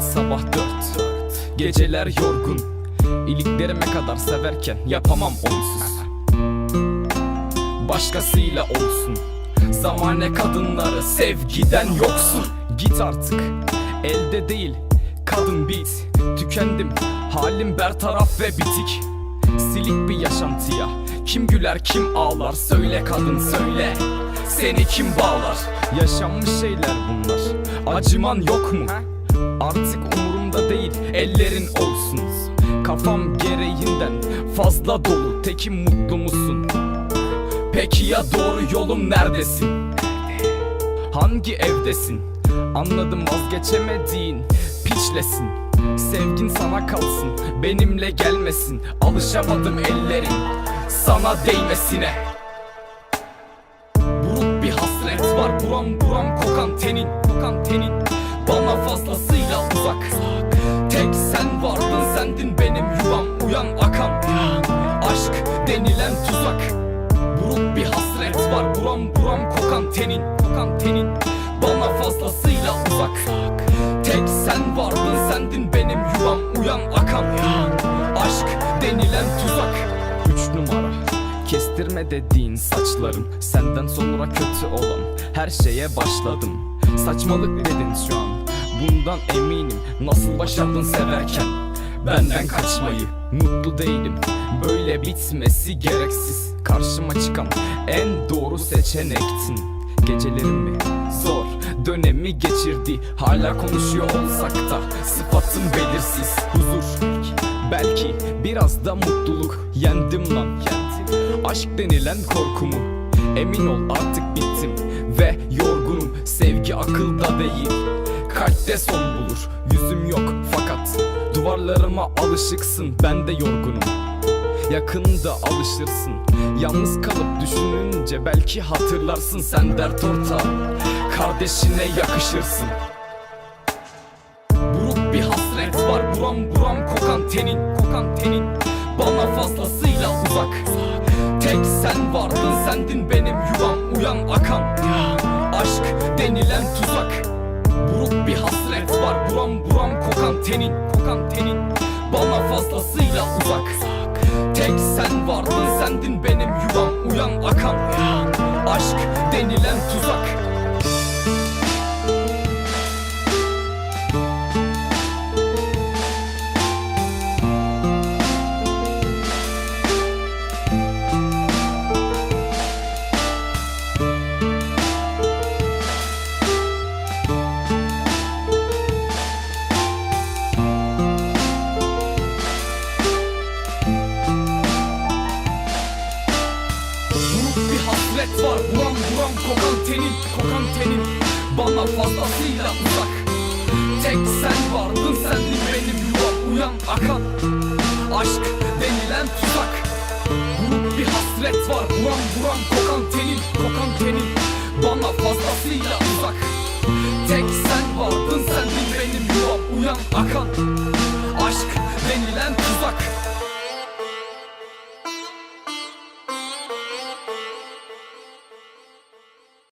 sabah dört. Geceler yorgun. İliklerime kadar severken yapamam onsuz. Başkasıyla olsun. Zamane kadınları sevgiden yoksun. Git artık. Elde değil kadın bit. Tükendim. Halim bertaraf ve bitik. Silik bir yaşantıya. Kim güler kim ağlar? Söyle kadın söyle. Seni kim bağlar? Yaşanmış şeyler bunlar. Acıman yok mu Artık umurumda değil ellerin olsun. Kafam gereğinden fazla dolu Tekim mutlu musun? Peki ya doğru yolum neredesin? Hangi evdesin? Anladım vazgeçemediğin piçlesin. Sevgin sana kalsın benimle gelmesin. Alışamadım ellerin sana değmesine. Buruk bir hasret var buram buram kokan tenin Kokan tenin bana fazlasıyla uzak. Tek sen vardın sendin benim yuvam uyan akan Aşk denilen tuzak. Buruk bir hasret var buram buram kokan tenin Kokan tenin. Bana fazlasıyla uzak. Tek sen vardın sendin benim yuvam uyan akan Aşk denilen tuzak. Üç numara. Kestirme dediğin saçların Senden sonra kötü olan her şeye başladım. Saçmalık dedin şu an Bundan eminim Nasıl başardın severken? Benden kaçmayı Mutlu değilim. Böyle bitmesi gereksiz. Karşıma çıkan en doğru seçenektin. Gecelerimi zor. Dönemi geçirdi. Hala konuşuyor olsak da sıfatım belirsiz. Huzur. Belki biraz da mutluluk. Yendim lan. Aşk denilen korkumu. Emin ol artık bittim. Ve yorgunum. Sevgi akılda değil kalpte son bulur. Yüzüm yok fakat duvarlarıma alışıksın. Ben de yorgunum. Yakında alışırsın. Yalnız kalıp düşününce belki hatırlarsın. Sen dert orta Kardeşine yakışırsın. Buruk bir hasret var. Buram buram kokan tenin Kokan tenin. Bana fazlasıyla uzak. Tek sen vardın sendin benim yuvam. Uyan akan Aşk denilen tuzak Buruk bir hasret var. Buram buram kokan tenin Kokan tenin. Bana fazlasıyla uzak. Tek sen vardın sendin benim yuvam. Uyan akan Aşk denilen tuzak hasret var. Buram buram kokan tenin Kokan tenin bana fazlasıyla uzak. Tek sen vardın sendin benim yuvam uyan akan Aşk denilen tuzak. Buruk bir hasret var. Buram buram kokan tenin Kokan tenin bana fazlasıyla uzak. Tek sen vardın sendin benim yuvam uyan akan